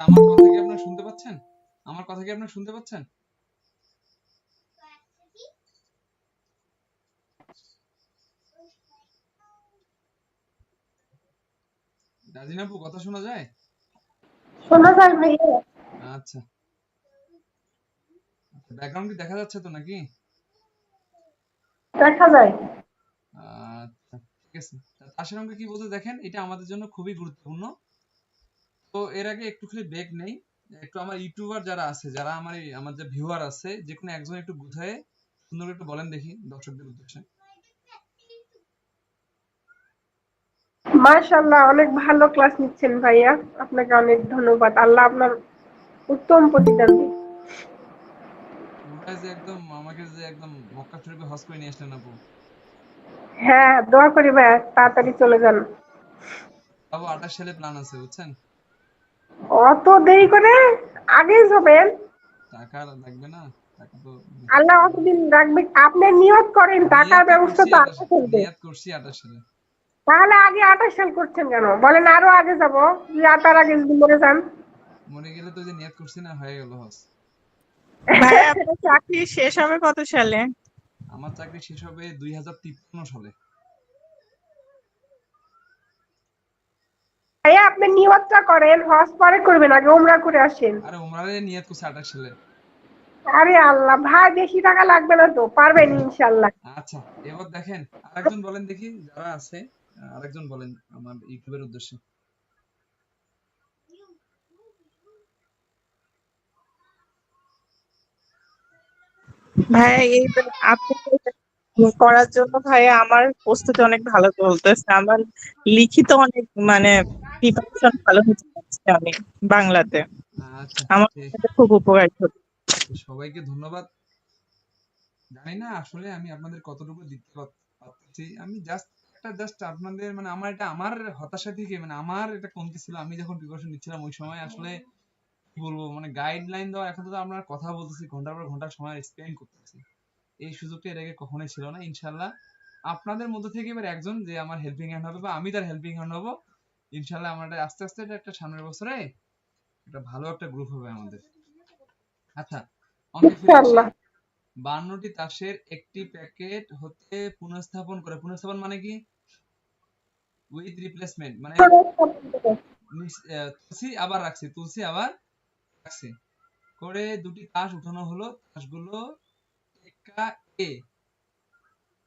আচ্ছা আমার কথা কি আপনারা শুনতে পাচ্ছেন? আমার কথা কি আপনারা শুনতে পাচ্ছেন? রাজিন আপু কথা শোনা যায়? শোনা যায় ভাইয়া। আচ্ছা। ব্যাকগ্রাউন্ড কি দেখা যাচ্ছে তো নাকি? দেখা যায়। আচ্ছা ঠিক আছে। তাসের অঙ্কে কি বলতে দেখেন? এটা আমাদের জন্য খুবই গুরুত্বপূর্ণ। তো এর আগে একটু খালি ব্রেক নেই। একটু আমার ইউটিউবার যারা আছে যারা আমার আমার যে ভিউয়ার আছে যে কোনো একজন একটু গুছায়ে সুন্দর একটু বলেন দেখি দর্শকদের উদ্দেশ্যে। মাশাআল্লাহ অনেক ভালো ক্লাস নিচ্ছেন ভাইয়া। আপনাকে অনেক ধন্যবাদ। আল্লাহ আপনার উত্তম প্রতিদান দিন ওরা যে একদম আমাকে যে একদম মক্কা শরীফে হজ করে নিয়ে আসলেন আপু। হ্যাঁ দোয়া করি ভাইয়া তাড়াতাড়ি চলে যান। তাও আঠাশ সালে প্ল্যান আছে বুঝছেন? অত দেরি করে আগেই যাবেন টাকা লাগবে না? টাকা তো আল্লাহ অতদিন রাখবে। আপনি নিয়ত করেন টাকার ব্যবস্থা তো আগে করবে। নিয়ত করছি আঠাশ সালে। তাহলে আগে আঠাশ সাল করছেন কেন? বলেন আরও আগে যাব যে তার আগে যদি মরে যান। মরে গেলে তো যে নিয়ত করছি না হয়ে গেল হজ ভাইয়া আপনার চাকরি শেষ হবে কত সালে? আমার চাকরি শেষ হবে দুই হাজার তিপ্পান্ন সালে। ভাইয়া আপনি নিয়তটা করেন হজ পরে করবেন আগে উমরা করে আসেন। আরে উমরারে নিয়ত করছি আঠাশ সালে। আরে আল্লাহ ভাই বেশি টাকা লাগবে না তো পারবেন ইনশাল্লাহ। আচ্ছা এবার দেখেন আরেকজন বলেন দেখি যারা আছে আরেকজন বলেন আমার ইউটিউবের উদ্দেশ্যে। ভাইয়া এই আপনি করার জন্য ভাইয়া আমার প্রস্তুতি অনেক ভালো চলতেছে। আমার লিখিত অনেক মানে প্রিপারেশন ভালো হতে যাচ্ছে আমি বাংলাতে। আচ্ছা আমার খুব উপকারী সবাইকে ধন্যবাদ। জানি না আসলে আমি আপনাদের কতটুকু দিতে পার- পারতেছি। আমি জাস্ট একটা জাস্ট আপনাদের মানে আমার এটা আমার হতাশা থেকে মানে আমার এটা কমতি ছিল। আমি যখন প্রিপারেশন নিচ্ছিলাম ওই সময় আসলে কি বলব মানে গাইডলাইন দেওয়া এখন তো আমরা কথা বলতেছি ঘণ্টার পর ঘণ্টা সময় স্পেন্ড করতেছি। এই সুযোগটা এর আগে কখনোই ছিল না ইনশাল্লাহ। আপনাদের মধ্যে থেকে এবার একজন যে আমার হেল্পিং হ্যান্ড হবে বা আমি তার হেল্পিং হ্যান্ড হব ইনশাল্লাহ আমরা আস্তে আস্তে এটা একটা সামনের বছরে একটা ভালো একটা গ্রুপ হবে আমাদের। আচ্ছা বান্নটি তাসের একটি প্যাকেট হতে পুনঃস্থাপন করে পুনঃস্থাপন মানে কি? উইথ রিপ্লেসমেন্ট মানে তুলসী আবার রাখছি তুলসী আবার রাখছি। করে দুটি তাস উঠানো হলো তাসগুলো টেক্কা এ।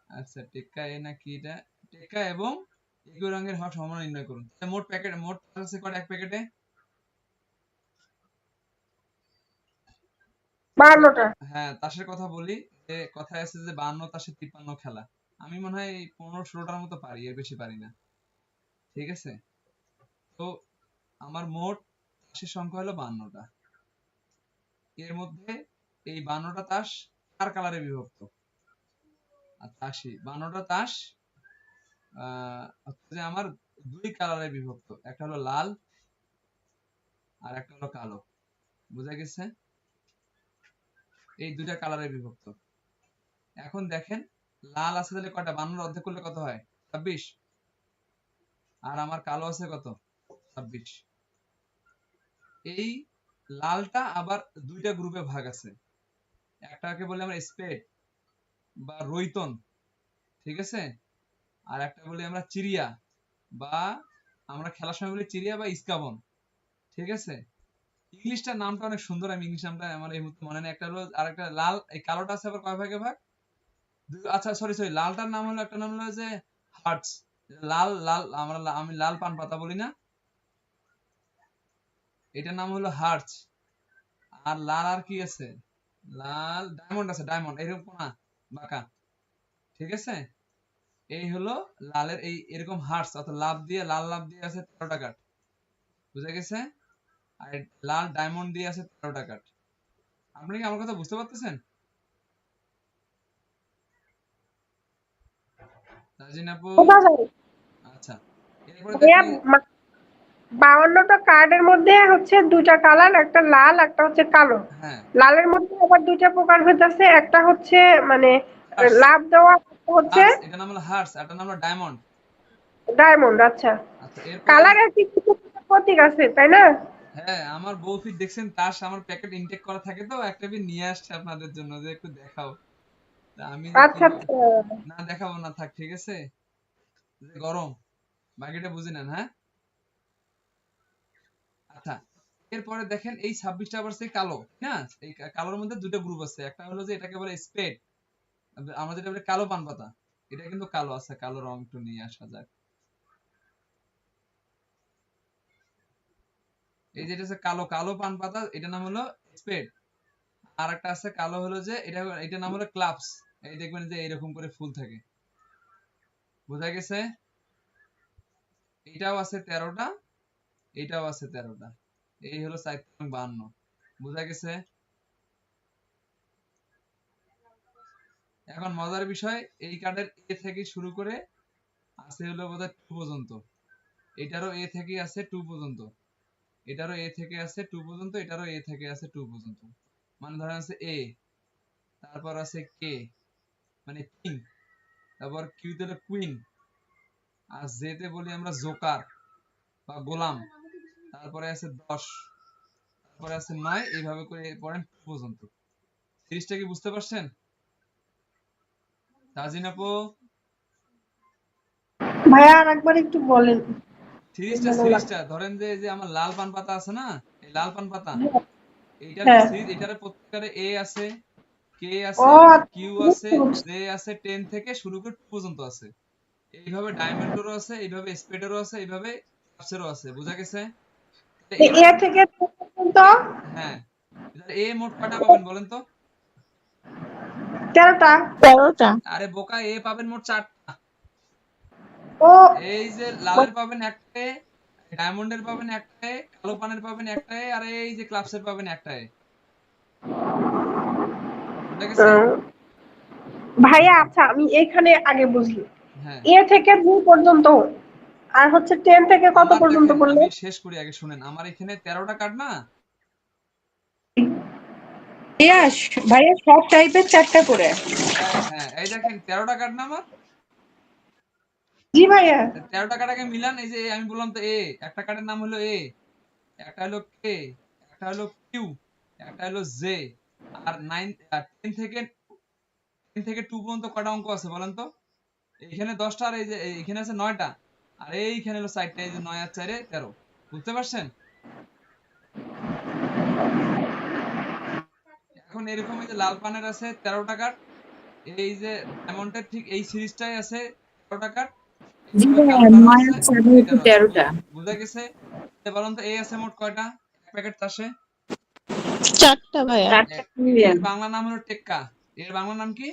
আচ্ছা টেক্কা এ না কি এটা? টেক্কা এবং একই রঙের হওয়ার সম্ভাবনা নির্ণয় করুন। মোট প্যাকেট মোট আছে এক প্যাকেটে হ্যাঁ তাসের কথা বলি যে কথায় আছে যে বান্ন তাসে তিপ্পান্ন খেলা। আমি মনে হয় পনেরো ষোলোটার মতো পারি এর বেশি পারি না। ঠিক আছে? তো আমার মোট তাসের সংখ্যা হলো বান্নটা এর মধ্যে এই বান্নটা তাস চার কালারে বিভক্ত? আচ্ছা আসি বান্নটা তাস হচ্ছে আমার দুই কালারে বিভক্ত। একটা হলো লাল আর একটা হলো কালো। বুঝা গেছে? এই দুইটা কালারে বিভক্ত। এখন দেখেন, লাল আছে তাহলে কয়টা? বান্নর অর্ধেক করলে কত হয়? ছাব্বিশ। আর আমার কালো আছে কত? ছাব্বিশ। এই লালটা আবার দুইটা গ্রুপে ভাগ আছে। একটাকে বলে আমরা স্পেড বা রৈতন, ঠিক আছে? আর একটা বলি আমরা চিরিয়া বা আমরা খেলার সময় বলি চিরিয়া বা ইস্কাবন, ঠিক আছে? ইংলিশটার নামটা অনেক সুন্দর, আমি ইংলিশ নামটা আমার এই মুহূর্তে মনে নেই। একটা হলো আর একটা লাল, এই কালোটা আছে আবার কয় ভাগে ভাগ? আচ্ছা সরি সরি লালটার নাম হলো, একটা নাম হলো যে হার্টস লাল লাল, আমরা আমি লাল পান পাতা বলি না। এটার নাম হলো হার্টস আর লাল আর কি আছে? লাল ডায়মন্ড আছে ডায়মন্ড এরকম না বাঁকা। ঠিক আছে? এই হলো লালের এই এরকম হার্টস অর্থাৎ লাভ দিয়ে লাল লাভ দিয়ে আছে তেরোটা কাঠ বুঝা গেছে? আর লাল ডায়মন্ড দিয়ে আছে তেরোটা কাঠ আপনি কি আমার কথা বুঝতে পারতেছেন? আপু? আচ্ছা। এরপরে বাউান্নটা কার্ডের মধ্যে হচ্ছে দুইটা কালার একটা লাল একটা হচ্ছে কালো। হ্যাঁ। লালের মধ্যে আবার দুইটা প্রকারভেদ আছে একটা হচ্ছে মানে. লাভ দেওয়া হচ্ছে এটা নাম হলো হার্স এটা নাম হলো ডায়মন্ড ডায়মন্ড আচ্ছা। আচ্ছা এরপরে কালারের কিছু প্রতীক আছে তাই না? হ্যাঁ আমার বউ ফিট দেখছেন তার আমার প্যাকেট ইনটেক করা থাকে তো একটা বিন নিয়ে আসছে আপনাদের জন্য যে একটু দেখাও। আমি আচ্ছা আচ্ছা। না দেখাবো না থাক ঠিক আছে? যে গরম বাকিটা বুঝে নেন হ্যাঁ? আচ্ছা এরপরে দেখেন এই ছাব্বিশটা আবার সেই কালো না এই কালোর মধ্যে দুটো গ্রুপ আছে। একটা হলো যে এটাকে বলে স্পেড আমরা যেটা বলি কালো পান পাতা এটা কিন্তু কালো আছে, কালো রং একটু নিয়ে আসা যাক। এই যেটা হচ্ছে কালো কালো পান পাতা এটার নাম হলো স্পেড আর একটা আছে কালো হলো যে এটা, এটার নাম হলো ক্লাবস এই দেখবেন যে এইরকম করে ফুল থাকে। বোঝা গেছে? এটাও আছে তেরোটা। এটাও আছে তেরোটা। এই হলো চার বাহান্ন। বোঝা গেছে? এখন মজার বিষয়, এই কার্ডের এ থেকে শুরু করে আছে হলো বোধহয় টু পর্যন্ত। এটারও এ থেকে আছে টু পর্যন্ত। এটারও এ থেকে আছে টু পর্যন্ত, এটারও এ থেকে আছে টু পর্যন্ত। মানে ধরেন আছে এ তারপর আছে কে মানে কিং তারপর কিউতে হলো কুইন আর জেতে বলি আমরা জোকার বা গোলাম। তারপরে আছে দশ তারপরে আছে নয় এইভাবে করে পড়েন পর্যন্ত। সিরিজটা কি বুঝতে পারছেন? তাজিন আপু? ভাইয়া আর একবার একটু বলেন। সিরিজটা সিরিজটা ধরেন যে যে আমার লাল পান পাতা আছে না এই লাল পান পাতা এইটার হ্যাঁ। সিরিজ এটার প্রত্যেকটারে এ আছে কে আছে আচ্ছা, কিউ আছে। জে আছে টেন থেকে শুরু করে টু পর্যন্ত আছে। এইভাবে ডায়মন্ডেরও আছে এইভাবে স্পেডেরও আছে এইভাবে ক্লাপসেরও আছে বোঝা গেছে? এ এ থেকে পর্যন্ত? হ্যাঁ। এ মোট কয়টা পাবেন বলেন তো? তেরোটা। তেরোটা। আরে বোকা এ পাবেন মোট চারটা। ও। এই যে লালের পাবেন একটায় ডায়মন্ডের পাবেন কালো পানের পাবেন আর এই যে ক্লাবসের পাবেন ভাইয়া আচ্ছা আমি এখানে আগে বুঝলি হ্যাঁ। এ থেকে দুই পর্যন্ত আর হচ্ছে টেন থেকে কত পর্যন্ত বললে শেষ করি আগে শুনেন। আমার এখানে তেরোটা কার্ড না? ভাইয়া ভাইয়া সব টাইপের চারটা করে হ্যাঁ, হ্যাঁ এই দেখেন তেরোটা কার্ড না আমার? জি ভাইয়া। তেরোটা কার্ড মিলান এই যে আমি বললাম তো এ একটা কার্ডের নাম হলো এ একটা হলো কে একটা হলো কিউ একটা হলো জে আর নাইন টেন থেকে টেন থেকে টু পর্যন্ত কটা অঙ্ক আছে বলেন তো? এখানে দশটা আর এই যে এইখানে আছে নয়টা। আর এইখানে হলো চারটা এই যে নয় আর চারে তেরো। বুঝতে পারছেন? এখন এরকম এই যে লাল পানের আছে তেরো টাকার এই যে ডায়মন্ডের ঠিক এই সিরিজটাই আছে তেরো টাকার। বুঝা গেছে? বলুন তো এই আছে মোট কয়টা? এক প্যাকেট তাসে চারটা ভাইয়া। চারটা বাংলা নাম হলো টেক্কা। এর বাংলা নাম কি?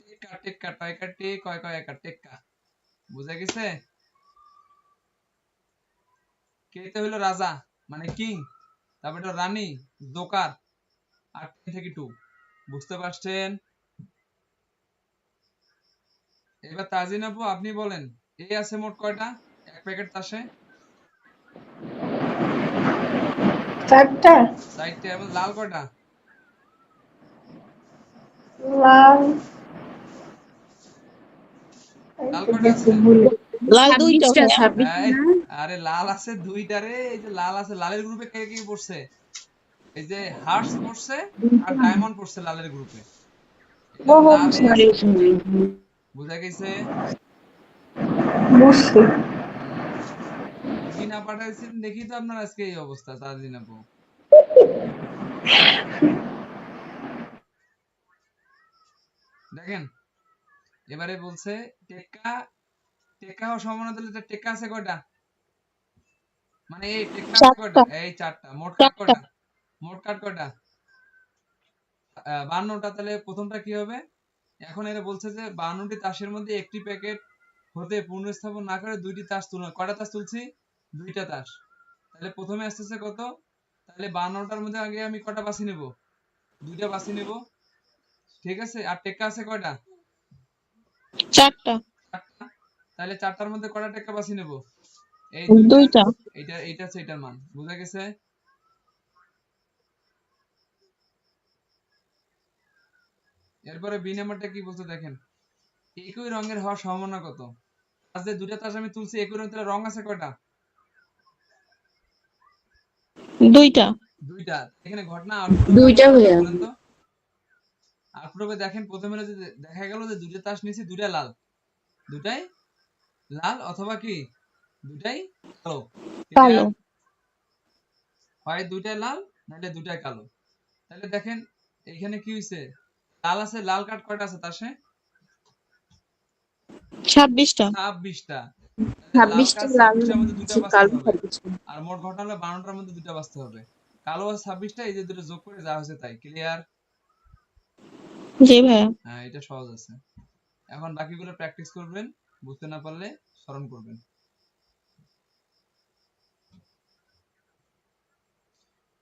টেক্কা টেক্কা টয়কা টে কয় কয় একা টেক্কা। বুঝা গেছে? কেতে হলো রাজা মানে কিং তারপর এটা রানী দোকার আর টেন থেকে টু বুঝতে পারছেন? এবার তাজিন আপু আপনি বলেন এ আছে মোট কয়টা? এক প্যাকেট তাসে চারটা? সাইডটা এবং লাল কয়টা? লাল লাল দুইটা আরে লাল আছে দুইটা রে এই যে লাল আছে লালের গ্রুপে কে কে পড়ছে? এই যে হার্টস পড়ছে আর ডায়মন্ড পড়ছে লালের গ্রুপে। বুঝা গেছে? বুঝছি। কি না পাঠাইছেন দেখি তো আপনার আজকে এই অবস্থা তাজিন আপু। দেখেন এবারে বলছে টেক্কা হওয়ার সম্ভাবনা তাহলে এটা টেক্কা আছে কয়টা? মানে এই টেক্কা আছে কয়টা? এই চারটা। মোট কাট কয়টা? মোট কাট কয়টা? বান্নটা তাহলে প্রথমটা কি হবে? এখন এরা বলছে যে বান্নটি তাসের মধ্যে একটি প্যাকেট হতে পুনঃস্থাপন না করে দুইটি তাস তুলনা। কয়টা তাস তুলছি? দুইটা তাস। তাহলে প্রথমে আসতেছে কত? তাহলে বান্নটার মধ্যে আগে আমি কটা বাছি নেব? দুইটা বাছি নেব। ঠিক আছে? আর টেক্কা আছে কয়টা? চারটা। তাহলে চারটার মধ্যে কটা টেক্কা বাছি নেব? এই দুইটা। এইটা এইটা হচ্ছে এটার মান। বুঝা গেছে? এরপরে বি নাম্বারটা কি বলছে দেখেন? একই রঙের হওয়ার সম্ভাবনা কত? আজ যে দুটা তাস আমি তুলছি একই রঙ তাহলে রং আছে কয়টা? দুইটা। দুইটা। এখানে ঘটনা দুইটা আউটপুটে দেখেন প্রথমে যে দেখা গেল যে দুইটা তাস নিয়েছি দুইটা লাল। দুটাই লাল অথবা কি? দুটাই কালো। কালো। হয় দুইটাই লাল নাহলে দুইটাই কালো। তাহলে দেখেন এখানে কি হয়েছে লাল আছে লাল কার্ড কয়টা আছে তাসে? ছাব্বিশটা। ছাব্বিশটা। ছাব্বিশটা লাল দুইটা কালো আর মোট ঘটনা হলো বারোটার মধ্যে দুইটা বাঁচতে হবে। কালো আর ছাব্বিশটা এই যে দুটো যোগ করে যা হয়েছে তাই। ক্লিয়ার জি ভাইয়া হ্যাঁ এটা সহজ আছে। এখন বাকিগুলো প্র্যাকটিস করবেন, বুঝতে না পারলে স্মরণ করবেন।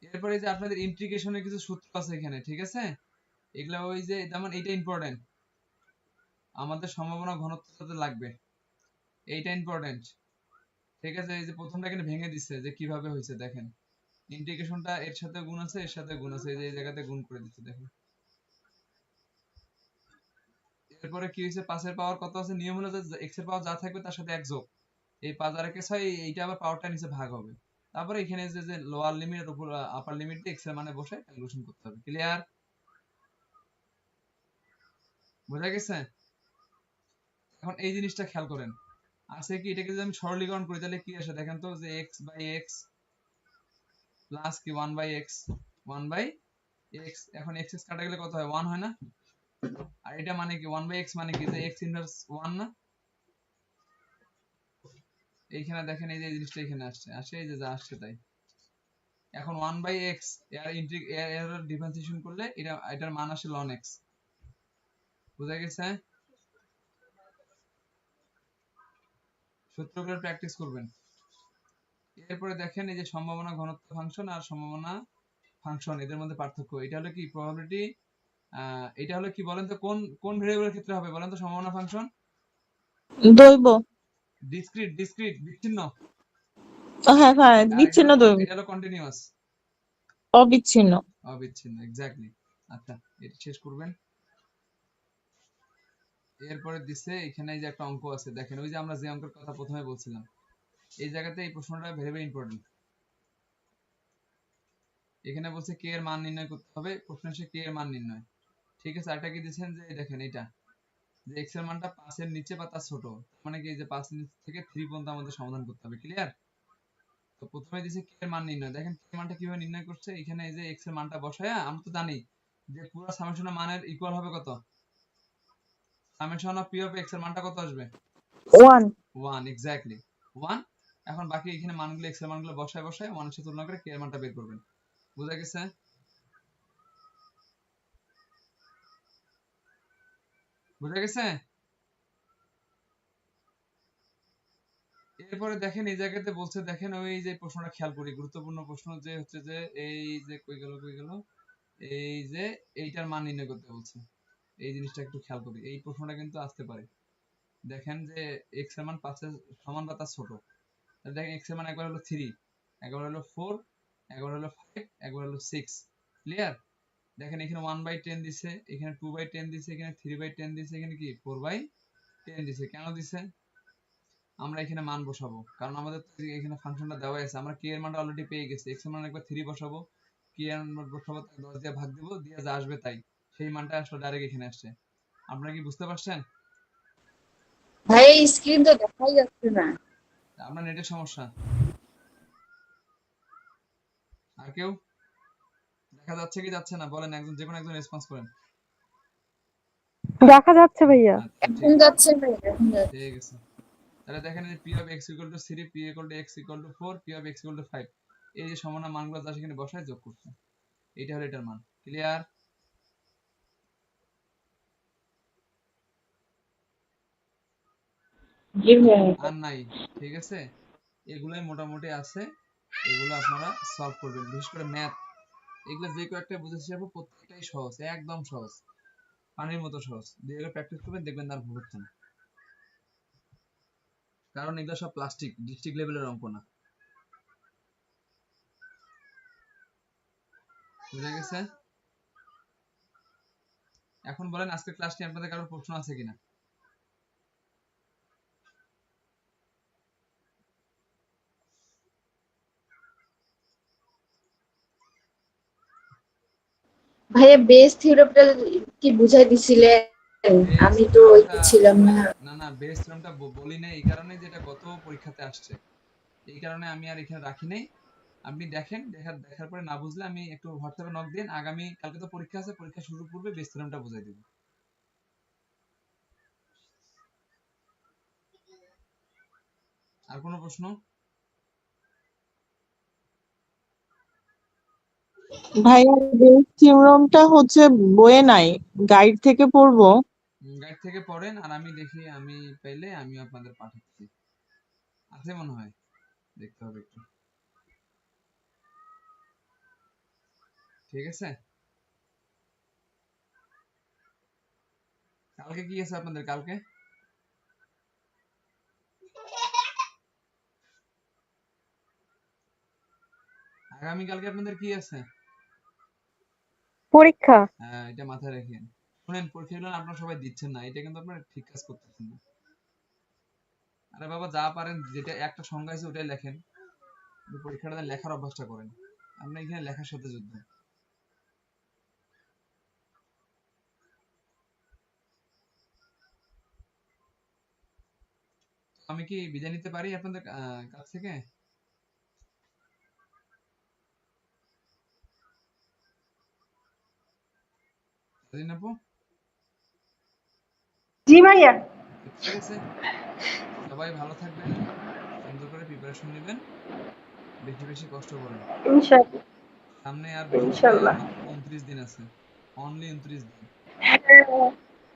এরপরে যে আপনাদের ইন্টিগ্রেশনের কিছু সূত্র আছে এখানে, ঠিক আছে? এগুলা ওই যে যেমন এইটা ইম্পর্টেন্ট আমাদের সম্ভাবনা ঘনত্ব সাথে লাগবে। এইটা ইম্পর্টেন্ট ঠিক আছে, এই যে প্রথমটা এখানে ভেঙে দিচ্ছে যে কীভাবে হয়েছে, দেখেন। ইন্টিগ্রেশনটা এর সাথে গুণ আছে, এর সাথে গুণ আছে, এই যে এই জায়গাতে গুণ করে দিচ্ছে, দেখেন। এরপরে কি হয়েছে? পাঁচের পাওয়ার কত আছে? নিয়ম হলো যে এক্সের পাওয়ার যা থাকবে তার সাথে এক যোগ। এই পাঁচ আর একে ছয় এইটা আবার পাওয়ারটা নিচে ভাগ হবে। তারপরে এখানে যে যে লোয়ার লিমিট উপর আপার লিমিট এক্সের মানে বসে ক্যালকুলেশন করতে হবে। ক্লিয়ার বোঝা গেছে? এখন এই জিনিসটা খেয়াল করেন। আছে কি? এটাকে যদি আমি সরলীকরণ করি, তাহলে কি আসে? দেখেন তো যে এক্স বাই এক্স প্লাস কি? One by X one by X এখন এক্স এক্স কাটা গেলে কত হয়? ওয়ান হয় না? আর এটা মানে কি? ওয়ান বাই এক্স মানে কি? যে এক্স ইনভার্স ওয়ান না? এইখানে দেখেন, এই যে জিনিসটা এখানে আসছে। আসে এই যে যা আসছে তাই। এখন ওয়ান বাই এক্সের ইন্টিগ এর ডিফারেন্সিয়েশন করলে এটা, এটার মান আসে লন এক্স বুঝা গেছে? সূত্রগুলো প্র্যাকটিস করবেন। এরপরে দেখেন, এই যে সম্ভাবনা ঘনত্ব ফাংশন আর সম্ভাবনা ফাংশন এদের মধ্যে পার্থক্য। এটা হলো কি? প্রবাবিলিটি এটা হলো কি বলেন তো কোন কোন ভেরিয়েবলের ক্ষেত্রে হবে বলেন তো সম্ভাবনা ফাংশন দৈব ডিসক্রিট ডিসক্রিট বিচ্ছিন্ন। হ্যাঁ হ্যাঁ বিচ্ছিন্ন দৈব এটা হলো কন্টিনিউয়াস অবিচ্ছিন্ন। অবিচ্ছিন্ন এক্স্যাক্টলি আচ্ছা এটা শেষ করবেন। এরপরে দিছে এখানে এই যে একটা অঙ্ক আছে দেখেন ওই যে আমরা যে অঙ্কের কথা প্রথমে বলছিলাম এই জায়গাতে এই প্রশ্নটা ভেরি ভেরি ইম্পর্টেন্ট এখানে বলছে কে এর মান নির্ণয় করতে হবে প্রশ্ন এসে কে এর মান নির্ণয়। ঠিক আছে আরেকটা কি দিয়েছেন? যে দেখেন এটা যে এক্সের মানটা পাঁচের নিচে বা তার ছোট। মানে কি যে পাঁচ নিচ থেকে থ্রি পর্যন্ত আমাদের সমাধান করতে হবে ক্লিয়ার তো প্রথমে দিছে কে এর মান নির্ণয়। দেখেন কে এর মানটা কীভাবে নির্ণয় করছে? এখানে এই যে এক্সের মানটা বসায় আমরা তো জানি যে পুরো সামেশনের মানের ইকুয়াল হবে কত? সামেশন অফ পি অফ এক্সের মানটা কত আসবে? ওয়ান ওয়ান এক্স্যাক্টলি ওয়ান এখন বাকি এখানে মানগুলো এক্সের মানগুলো বসায় বসায় ওয়ানের সাথে তুলনা করে কে এর মানটা বের করবেন। বুঝা গেছে? বুঝা গেছে? এরপরে দেখেন এই জায়গাতে বলছে, দেখেন ওই যে প্রশ্নটা খেয়াল করি, গুরুত্বপূর্ণ প্রশ্ন যে হচ্ছে যে, এই যে কই গেল কই গেল? এই যে এইটার মান নির্ণয় করতে বলছে। এই জিনিসটা একটু খেয়াল করি, এই প্রশ্নটা কিন্তু আসতে পারে। দেখেন যে এক্সের মান পাঁচের সমান বা তার ছোট। তাহলে দেখেন এক্সের মান একবার হলো থ্রি একবার হলো ফোর একবার হলো ফাইভ একবার হলো সিক্স ক্লিয়ার দেখেন এখানে ওয়ান বাই টেন দিছে এখানে টু বাই টেন দিছে এখানে থ্রি বাই টেন দিছে এখানে কি? ফোর বাই টেন দিছে। কেন দিছে? আমরা এখানে মান বসাবো। কারণ আমাদের এখানে ফাংশনটা দেওয়া আছে। আমরা কে এর মানটা অলরেডি পেয়ে গেছি। এক্সের মান একবার থ্রি বসাবো। কে এর মান বসাবো দশ দিয়ে ভাগ দিব। দিয়ে যা আসবে তাই। সেই মানটা আসলে ডাইরেক্ট এখানে আসছে। আপনারা কি বুঝতে পারছেন? ভাই স্ক্রিন তো দেখাই যাচ্ছে না। আপনার নেটের সমস্যা। আর কেউ? দেখা যাচ্ছে কি যাচ্ছে না বলেন একজন যে কোনো একজন রেসপন্স করেন। দেখা যাচ্ছে ভাইয়া। আচ্ছা, এখন যাচ্ছে ভাই এখন যাচ্ছে। ঠিক আছে। তাহলে দেখেন P of two X equal to four P of two five এই যে সমান মানগুলো যা সেখানে বসায় যোগ করছে এইটা হলো এটার মান। ক্লিয়ার আর নাই ঠিক আছে? এগুলাই মোটামুটি আছে। এগুলো আপনারা সলভ করবেন। বিশেষ করে ম্যাথ এগুলো যে কয়েকটা বুঝেছি যাব প্রত্যেকটাই সহজ, একদম সহজ। পানির মতো সহজ। দিয়ে প্র্যাকটিস করবেন, দেখবেন তার ভুল হচ্ছে না। কারণ এগুলো সব প্লাস্টিক ডিস্ট্রিক্ট লেভেলের অঙ্ক না। বুঝা গেছে? এখন বলেন আজকে ক্লাস নিয়ে আপনাদের কারোর প্রশ্ন আছে কিনা? ভাইয়া বেস থিওরিটা কি বুঝাই দিছিলেন? আমি তো ওই ছিলাম না। না না বেস থিওরেমটা বলি নাই। এই কারণে যেটা গত পরীক্ষাতে আসছে। এই কারণে আমি আর এখানে রাখি নাই। আপনি দেখেন দেখার দেখার পরে না বুঝলে আমি একটু হোয়াটসঅ্যাপে নক দিন আগামী কালকে তো পরীক্ষা আছে পরীক্ষা শুরু পূর্বে বেস থিওরেমটা বুঝাই দেব। আর কোনো প্রশ্ন? ভাইয়া বেস হচ্ছে বইয়ে নাই গাইড থেকে পড়ব। গাইড থেকে পড়েন আর আমি দেখি, আমি পেলে আমি আপনাদের পাঠাচ্ছি। আছে মনে হয়, দেখতে হবে একটু। ঠিক আছে? কালকে কি আছে আপনাদের, কালকে? আগামী কালকে আপনাদের কি আছে? পরীক্ষা? হ্যাঁ এটা মাথায় রাখেন। শুনেন পরীক্ষাগুলো আপনারা সবাই দিচ্ছেন না, এটা কিন্তু আপনারা ঠিক কাজ করতেছেন না। আরে বাবা, যা পারেন, যেটা একটা সংখ্যা আছে, ওটাই লেখেন। পরীক্ষাটা লেখার অভ্যাসটা করেন। আপনি এখানে লেখার সাথে যুদ্ধ আমি কি বিদায় নিতে পারি আপনাদের কাছ থেকে? জি ভাইয়া। ঠিক আছে। সবাই ভালো থাকবেন। সুন্দর করে প্রিপারেশন নেবেন। বেশি বেশি কষ্ট করুন। ইনশাআল্লাহ। সামনে আর ইনশাআল্লাহ। উনত্রিশ দিন আছে। অনলি উনত্রিশ দিন। হ্যাঁ,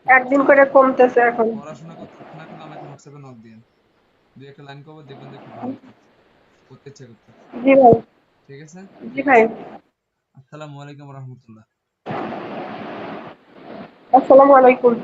একদিন করে কমতেছে এখন। পড়াশোনা করতে না করলে আমাকে হোয়াটসঅ্যাপে নক দিন দুই একটা লাইন কবে দেখবেন যে খুব ভালো করতে ইচ্ছা করতে জি ভাই ঠিক আছে? জি ভাই আসসালামু আলাইকুম রহমতুল্লাহ। আসসালামু আলাইকুম।